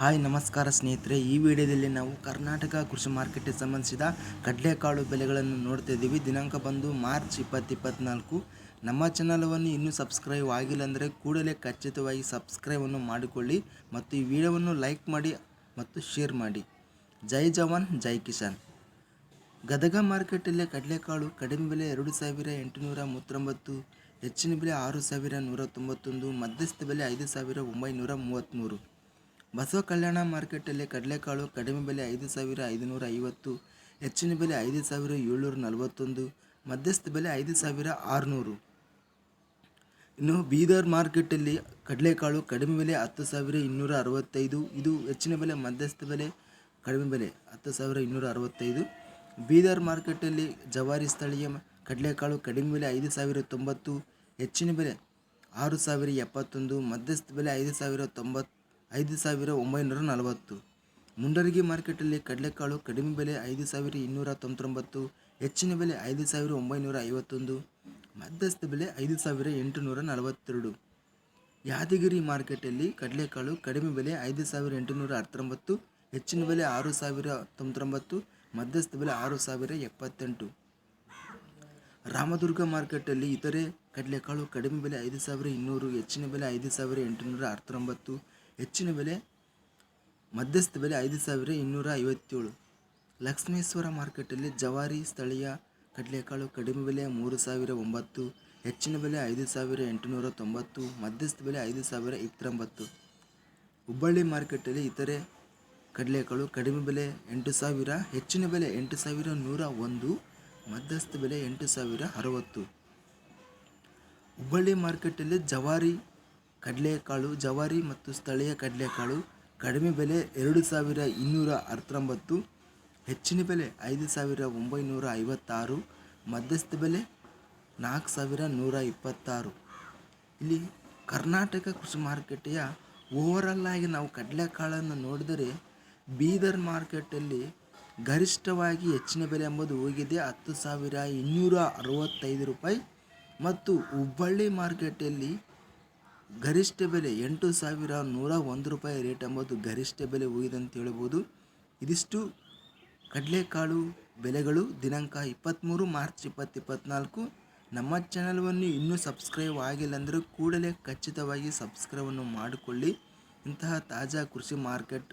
Hi, ನಮಸ್ಕಾರ ಸ್ನೇಹಿತರೆ. ಈ ವಿಡಿಯೋದಲ್ಲಿ ನಾವು ಕರ್ನಾಟಕ ಕೃಷಿ ಮಾರ್ಕೆಟ್ಗೆ ಸಂಬಂಧಿಸಿದ ಕಡಲೆಕಾಳು ಬೆಲೆಗಳನ್ನು ನೋಡ್ತಾ ಇದ್ದೀವಿ. ದಿನಾಂಕ ಬಂದು ಮಾರ್ಚ್ ಇಪ್ಪತ್ತು ಇಪ್ಪತ್ತ್ನಾಲ್ಕು ನಮ್ಮ ಚಾನಲವನ್ನು ಇನ್ನೂ ಸಬ್ಸ್ಕ್ರೈಬ್ ಆಗಿಲ್ಲ ಅಂದರೆ ಕೂಡಲೇ ಖಚಿತವಾಗಿ ಸಬ್ಸ್ಕ್ರೈಬನ್ನು ಮಾಡಿಕೊಳ್ಳಿ ಮತ್ತು ಈ ವಿಡಿಯೋವನ್ನು ಲೈಕ್ ಮಾಡಿ ಮತ್ತು ಶೇರ್ ಮಾಡಿ. ಜೈ ಜವಾನ್, ಜೈ ಕಿಸಾನ್. ಗದಗ ಮಾರ್ಕೆಟಲ್ಲಿ ಕಡಲೆಕಾಳು ಕಡಿಮೆ ಬೆಲೆ ಎರಡು ಸಾವಿರ ಎಂಟುನೂರ ಮೂವತ್ತೊಂಬತ್ತು, ಹೆಚ್ಚಿನ ಬೆಲೆ ಆರು ಸಾವಿರ ನೂರ ತೊಂಬತ್ತೊಂದು, ಮಧ್ಯಸ್ಥ ಬೆಲೆ ಐದು ಸಾವಿರ ಒಂಬೈನೂರ ಮೂವತ್ತ್ಮೂರು. ಬಸವ ಕಲ್ಯಾಣ ಮಾರ್ಕೆಟಲ್ಲಿ ಕಡಲೆಕಾಳು ಕಡಿಮೆ ಬೆಲೆ ಐದು ಸಾವಿರ ಐದುನೂರ ಐವತ್ತು, ಹೆಚ್ಚಿನ ಬೆಲೆ ಐದು ಸಾವಿರ ಏಳ್ನೂರ ನಲವತ್ತೊಂದು, ಮಧ್ಯಸ್ಥ ಬೆಲೆ ಐದು ಸಾವಿರ ಆರುನೂರು. ಇನ್ನು ಬೀದರ್ ಮಾರ್ಕೆಟಲ್ಲಿ ಕಡಲೆಕಾಳು ಕಡಿಮೆ ಬೆಲೆ ಹತ್ತು ಸಾವಿರ ಇನ್ನೂರ ಅರವತ್ತೈದು, ಇದು ಹೆಚ್ಚಿನ ಬೆಲೆ, ಮಧ್ಯಸ್ಥ ಬೆಲೆ ಕಡಿಮೆ ಬೆಲೆ ಹತ್ತು ಸಾವಿರ ಇನ್ನೂರ ಅರವತ್ತೈದು. ಬೀದರ್ ಮಾರ್ಕೆಟಲ್ಲಿ ಜವಾರಿ ಸ್ಥಳೀಯ ಕಡಲೆಕಾಳು ಕಡಿಮೆ ಬೆಲೆ ಐದು ಸಾವಿರ ತೊಂಬತ್ತು, ಹೆಚ್ಚಿನ ಬೆಲೆ ಆರು ಸಾವಿರ ಎಪ್ಪತ್ತೊಂದು, ಮಧ್ಯಸ್ಥ ಬೆಲೆ ಐದು ಸಾವಿರ ತೊಂಬತ್ತು. ಐದು ಸಾವಿರ ಒಂಬೈನೂರ ನಲವತ್ತು. ಮುಂಡರಗಿ ಮಾರ್ಕೆಟಲ್ಲಿ ಕಡಲೆಕಾಳು ಕಡಿಮೆ ಬೆಲೆ ಐದು ಸಾವಿರ ಇನ್ನೂರ ತೊಂಬತ್ತೊಂಬತ್ತು, ಹೆಚ್ಚಿನ ಬೆಲೆ ಐದು ಸಾವಿರ ಒಂಬೈನೂರ ಐವತ್ತೊಂದು, ಮಧ್ಯಸ್ಥ ಬೆಲೆ ಐದು ಸಾವಿರ ಎಂಟುನೂರ ನಲವತ್ತೆರಡು. ಯಾದಗಿರಿ ಮಾರ್ಕೆಟಲ್ಲಿ ಕಡಲೆಕಾಳು ಕಡಿಮೆ ಬೆಲೆ ಐದು ಸಾವಿರ ಎಂಟುನೂರ ಹತ್ತೊಂಬತ್ತು, ಹೆಚ್ಚಿನ ಬೆಲೆ ಆರು ಸಾವಿರ ತೊಂಬತ್ತೊಂಬತ್ತು, ಮಧ್ಯಸ್ಥ ಬೆಲೆ ಆರು ಸಾವಿರ ಎಪ್ಪತ್ತೆಂಟು. ರಾಮದುರ್ಗ ಮಾರ್ಕೆಟಲ್ಲಿ ಇತರೆ ಕಡಲೆಕಾಳು ಕಡಿಮೆ ಬೆಲೆ ಐದು ಸಾವಿರ ಇನ್ನೂರು, ಹೆಚ್ಚಿನ ಬೆಲೆ ಐದು ಸಾವಿರ ಎಂಟುನೂರ ಹತ್ತೊಂಬತ್ತು ಹೆಚ್ಚಿನ ಬೆಲೆ, ಮಧ್ಯಸ್ಥ ಬೆಲೆ ಐದು ಸಾವಿರ ಇನ್ನೂರ ಐವತ್ತೇಳು ಲಕ್ಷ್ಮೇಶ್ವರ ಮಾರ್ಕೆಟಲ್ಲಿ ಜವಾರಿ ಸ್ಥಳೀಯ ಕಡಲೆಕಾಳು ಕಡಿಮೆ ಬೆಲೆ ಮೂರು ಸಾವಿರ ಒಂಬತ್ತು, ಹೆಚ್ಚಿನ ಬೆಲೆ ಐದು ಸಾವಿರ ಎಂಟುನೂರ ತೊಂಬತ್ತು ಮಧ್ಯಸ್ಥ ಬೆಲೆ ಐದು ಸಾವಿರ ಇಪ್ಪತ್ತೊಂಬತ್ತು. ಹುಬ್ಬಳ್ಳಿ ಮಾರ್ಕೆಟಲ್ಲಿ ಇತರೆ ಕಡಲೆಕಾಳು ಕಡಿಮೆ ಬೆಲೆ ಎಂಟು ಸಾವಿರ, ಹೆಚ್ಚಿನ ಬೆಲೆ ಎಂಟು ಸಾವಿರ ನೂರ ಒಂದು ಮಧ್ಯಸ್ಥ ಬೆಲೆ ಎಂಟು ಸಾವಿರ ಅರವತ್ತು. ಹುಬ್ಬಳ್ಳಿ ಮಾರ್ಕೆಟಲ್ಲಿ ಜವಾರಿ ಕಡಲೆಕಾಳು, ಜವಾರಿ ಮತ್ತು ಸ್ಥಳೀಯ ಕಡಲೆಕಾಳು. ಕಡಿಮೆ ಬೆಲೆ ಎರಡು ಸಾವಿರ ಇನ್ನೂರ ಹತ್ತೊಂಬತ್ತು ಹೆಚ್ಚಿನ ಬೆಲೆ ಐದು ಸಾವಿರ ಒಂಬೈನೂರ ಐವತ್ತಾರು. ಮಧ್ಯಸ್ಥ ಬೆಲೆ ನಾಲ್ಕು ಸಾವಿರ ನೂರ ಇಪ್ಪತ್ತಾರು. ಇಲ್ಲಿ ಕರ್ನಾಟಕ ಕೃಷಿ ಮಾರುಕಟ್ಟೆಯ ಓವರಲ್ಲಾಗಿ ಆಗಿ ನಾವು ಕಡಲೆಕಾಳನ್ನು ನೋಡಿದರೆ ಬೀದರ್ ಮಾರ್ಕೆಟಲ್ಲಿ ಗರಿಷ್ಠವಾಗಿ ಹೆಚ್ಚಿನ ಬೆಲೆ ಎಂಬುದು ಹೋಗಿದೆ. ಹತ್ತು ಸಾವಿರ ಇನ್ನೂರ ಅರವತ್ತೈದು ರೂಪಾಯಿ. ಮತ್ತು ಹುಬ್ಬಳ್ಳಿ ಮಾರ್ಕೆಟಲ್ಲಿ ಗರಿಷ್ಠ ಬೆಲೆ ಎಂಟು ಸಾವಿರ ನೂರ ಒಂದು ರೂಪಾಯಿ ರೇಟ್ ಎಂಬುದು ಗರಿಷ್ಠ ಬೆಲೆ ಹೋಗಿದೆ ಅಂತ ಹೇಳ್ಬೋದು ಇದಿಷ್ಟು ಕಡಲೆಕಾಳು ಬೆಲೆಗಳು ದಿನಾಂಕ ಇಪ್ಪತ್ತ್ಮೂರು ಮಾರ್ಚ್ ಇಪ್ಪತ್ತು ಇಪ್ಪತ್ತ್ನಾಲ್ಕು. ನಮ್ಮ ಚಾನಲ್ವನ್ನು ಇನ್ನೂ ಸಬ್ಸ್ಕ್ರೈಬ್ ಆಗಿಲ್ಲ ಅಂದರೆ ಕೂಡಲೇ ಖಚಿತವಾಗಿ ಸಬ್ಸ್ಕ್ರೈಬನ್ನು ಮಾಡಿಕೊಳ್ಳಿ. ಇಂತಹ ತಾಜಾ ಕೃಷಿ ಮಾರ್ಕೆಟ್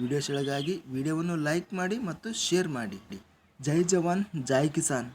ವಿಡಿಯೋಸ್ಗಳಿಗಾಗಿ ವಿಡಿಯೋವನ್ನು ಲೈಕ್ ಮಾಡಿ ಮತ್ತು ಶೇರ್ ಮಾಡಿ. ಜೈ ಜವಾನ್, ಜೈ ಕಿಸಾನ್.